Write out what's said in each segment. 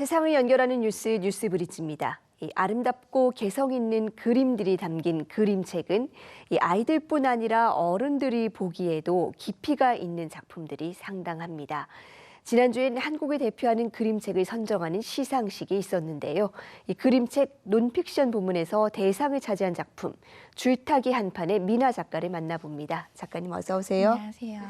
세상을 연결하는 뉴스 뉴스 브릿지입니다. 이 아름답고 개성 있는 그림들이 담긴 그림책은 이 아이들뿐 아니라 어른들이 보기에도 깊이가 있는 작품들이 상당합니다. 지난주엔 한국을 대표하는 그림책을 선정하는 시상식이 있었는데요. 이 그림책 논픽션 부문에서 대상을 차지한 작품 줄타기 한판의 미나 작가를 만나봅니다. 작가님 어서 오세요. 안녕하세요.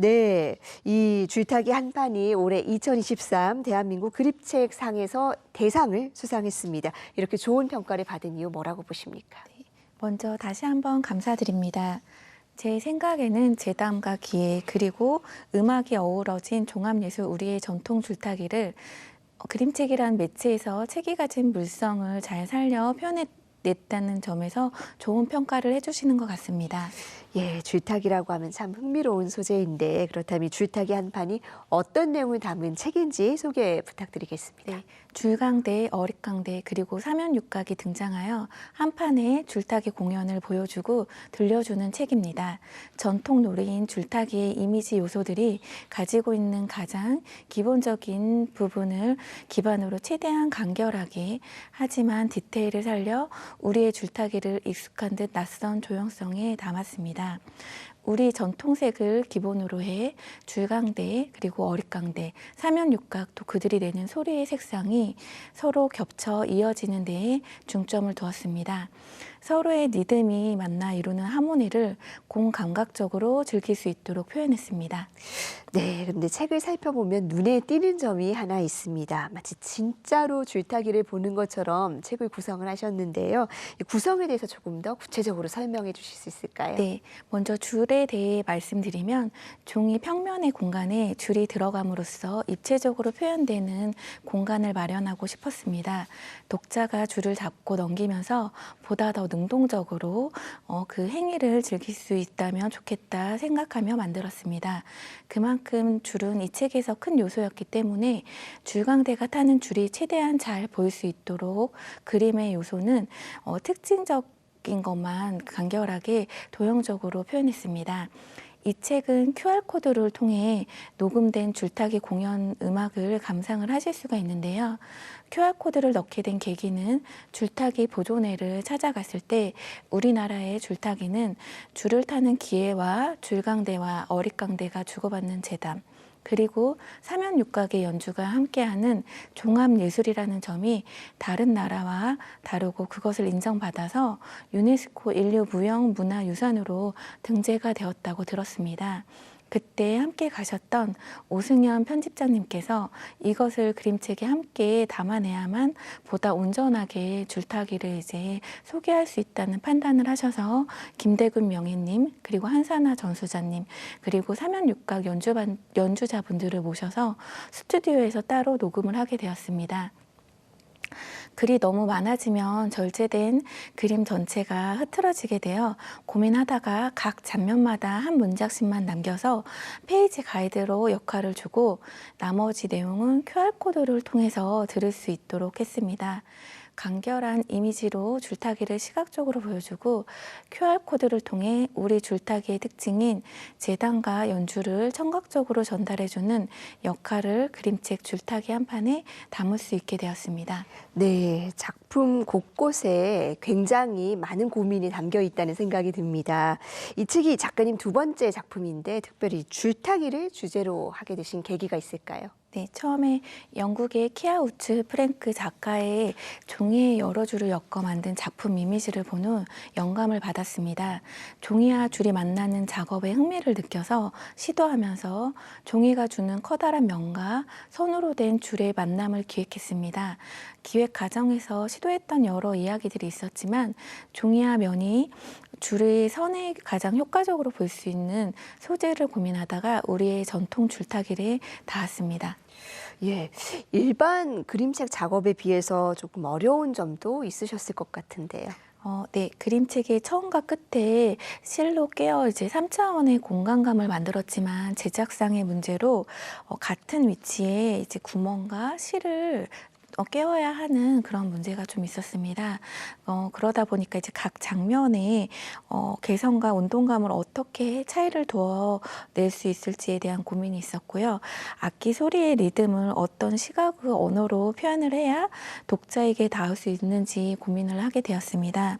네, 이 줄타기 한판이 올해 2023 대한민국 그림책 상에서 대상을 수상했습니다. 이렇게 좋은 평가를 받은 이유 뭐라고 보십니까? 먼저 다시 한번 감사드립니다. 제 생각에는 재담과 기획 그리고 음악이 어우러진 종합예술 우리의 전통 줄타기를 어, 그림책이란 매체에서 책이 가진 물성을 잘 살려 표현했다는 점에서 좋은 평가를 해주시는 것 같습니다. 예, 줄타기라고 하면 참 흥미로운 소재인데 그렇다면 이 줄타기 한 판이 어떤 내용을 담은 책인지 소개 부탁드리겠습니다. 네, 줄강대, 어릿강대 그리고 사면육각이 등장하여 한 판의 줄타기 공연을 보여주고 들려주는 책입니다. 전통 놀이인 줄타기의 이미지 요소들이 가지고 있는 가장 기본적인 부분을 기반으로 최대한 간결하게 하지만 디테일을 살려 우리의 줄타기를 익숙한 듯 낯선 조형성에 담았습니다. 있습니다. 우리 전통색을 기본으로 해 줄강대 그리고 어릿강대 사면육각 또 그들이 내는 소리의 색상이 서로 겹쳐 이어지는 데에 중점을 두었습니다. 서로의 리듬이 만나 이루는 하모니를 공감각적으로 즐길 수 있도록 표현했습니다. 네, 그런데 책을 살펴보면 눈에 띄는 점이 하나 있습니다. 마치 진짜로 줄타기를 보는 것처럼 책을 구성을 하셨는데요. 이 구성에 대해서 조금 더 구체적으로 설명해 주실 수 있을까요? 네, 먼저 줄에 대해 말씀드리면 종이 평면의 공간에 줄이 들어감으로써 입체적으로 표현되는 공간을 마련하고 싶었습니다. 독자가 줄을 잡고 넘기면서 보다 더 능동적으로 어, 그 행위를 즐길 수 있다면 좋겠다 생각하며 만들었습니다. 그만큼 줄은 이 책에서 큰 요소였기 때문에 줄광대가 타는 줄이 최대한 잘 보일 수 있도록 그림의 요소는 어, 특징적 인 것만 간결하게 도형적으로 표현했습니다. 이 책은 QR코드를 통해 녹음된 줄타기 공연 음악을 감상을 하실 수가 있는데요. QR코드를 넣게 된 계기는 줄타기 보존회를 찾아갔을 때 우리나라의 줄타기는 줄을 타는 기회와 줄강대와 어릿강대가 주고받는 재담, 그리고 사면육각의 연주가 함께하는 종합예술이라는 점이 다른 나라와 다르고 그것을 인정받아서 유네스코 인류 무형 문화유산으로 등재가 되었다고 들었습니다. 그때 함께 가셨던 오승연 편집장님께서 이것을 그림책에 함께 담아내야만 보다 온전하게 줄타기를 이제 소개할 수 있다는 판단을 하셔서 김대근 명예님 그리고 한사나 전수자님 그리고 사면육각 연주반, 연주자분들을 모셔서 스튜디오에서 따로 녹음을 하게 되었습니다. 글이 너무 많아지면 절제된 그림 전체가 흐트러지게 되어 고민하다가 각 장면마다 한 문장씩만 남겨서 페이지 가이드로 역할을 주고 나머지 내용은 QR코드를 통해서 들을 수 있도록 했습니다. 간결한 이미지로 줄타기를 시각적으로 보여주고 QR코드를 통해 우리 줄타기의 특징인 재단과 연주를 청각적으로 전달해주는 역할을 그림책 줄타기 한 판에 담을 수 있게 되었습니다. 네, 작품 곳곳에 굉장히 많은 고민이 담겨 있다는 생각이 듭니다. 이 책이 작가님 두 번째 작품인데 특별히 줄타기를 주제로 하게 되신 계기가 있을까요? 네, 처음에 영국의 키아우츠 프랭크 작가의 종이에 여러 줄을 엮어 만든 작품 이미지를 본 후 영감을 받았습니다. 종이와 줄이 만나는 작업에 흥미를 느껴서 시도하면서 종이가 주는 커다란 면과 손으로 된 줄의 만남을 기획했습니다. 기획 과정에서 시도했던 여러 이야기들이 있었지만 종이와 면이 줄의 선에 가장 효과적으로 볼 수 있는 소재를 고민하다가 우리의 전통 줄타기를 닿았습니다. 예, 일반 그림책 작업에 비해서 조금 어려운 점도 있으셨을 것 같은데요. 어, 네. 그림책의 처음과 끝에 실로 깨어 이제 3차원의 공간감을 만들었지만 제작상의 문제로 어, 같은 위치에 이제 구멍과 실을 어, 깨워야 하는 그런 문제가 좀 있었습니다. 어, 그러다 보니까 이제 각 장면에 어, 개성과 운동감을 어떻게 차이를 두어 낼 수 있을지에 대한 고민이 있었고요. 악기 소리의 리듬을 어떤 시각의 언어로 표현을 해야 독자에게 닿을 수 있는지 고민을 하게 되었습니다.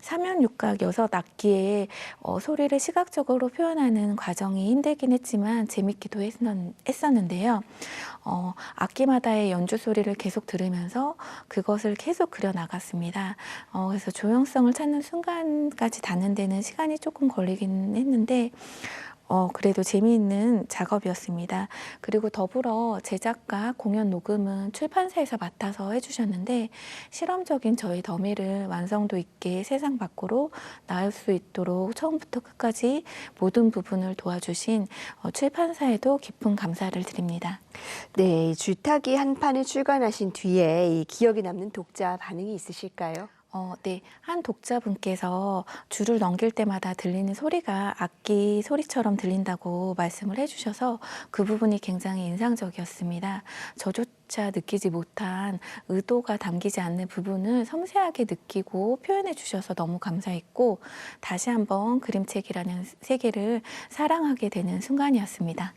삼연 육각 여섯 악기의 어, 소리를 시각적으로 표현하는 과정이 힘들긴 했지만 재밌기도 했었- 했었는데요. 어, 악기마다의 연주 소리를 계속 들으면서 그것을 계속 그려 나갔습니다. 어, 그래서 조형성을 찾는 순간까지 닿는 데는 시간이 조금 걸리긴 했는데 어, 그래도 재미있는 작업이었습니다. 그리고 더불어 제작과 공연 녹음은 출판사에서 맡아서 해주셨는데 실험적인 저희 더미를 완성도 있게 세상 밖으로 나올 수 있도록 처음부터 끝까지 모든 부분을 도와주신 어, 출판사에도 깊은 감사를 드립니다. 네, 이 주타기 한 판을 출간하신 뒤에 이 기억에 남는 독자 반응이 있으실까요? 어, 네. 한 독자분께서 줄을 넘길 때마다 들리는 소리가 악기 소리처럼 들린다고 말씀을 해주셔서 그 부분이 굉장히 인상적이었습니다. 저조차 느끼지 못한 의도가 담기지 않는 부분을 섬세하게 느끼고 표현해 주셔서 너무 감사했고 다시 한번 그림책이라는 세계를 사랑하게 되는 순간이었습니다.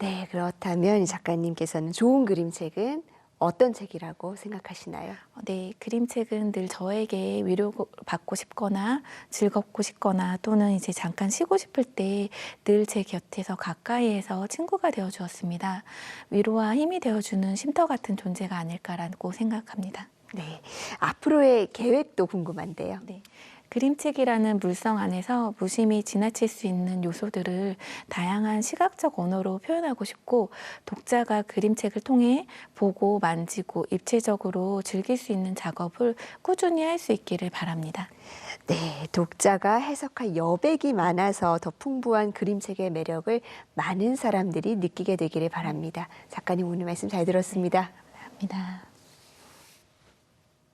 네, 그렇다면 이 작가님께서는 좋은 그림책은 어떤 책이라고 생각하시나요? 어, 네, 그림책은 늘 저에게 위로받고 싶거나 즐겁고 싶거나 또는 이제 잠깐 쉬고 싶을 때 늘 제 곁에서 가까이에서 친구가 되어 주었습니다. 위로와 힘이 되어 주는 쉼터 같은 존재가 아닐까라고 생각합니다. 네, 앞으로의 계획도 궁금한데요. 네. 그림책이라는 물성 안에서 무심히 지나칠 수 있는 요소들을 다양한 시각적 언어로 표현하고 싶고 독자가 그림책을 통해 보고 만지고 입체적으로 즐길 수 있는 작업을 꾸준히 할 수 있기를 바랍니다. 네, 독자가 해석할 여백이 많아서 더 풍부한 그림책의 매력을 많은 사람들이 느끼게 되기를 바랍니다. 작가님 오늘 말씀 잘 들었습니다. 감사합니다.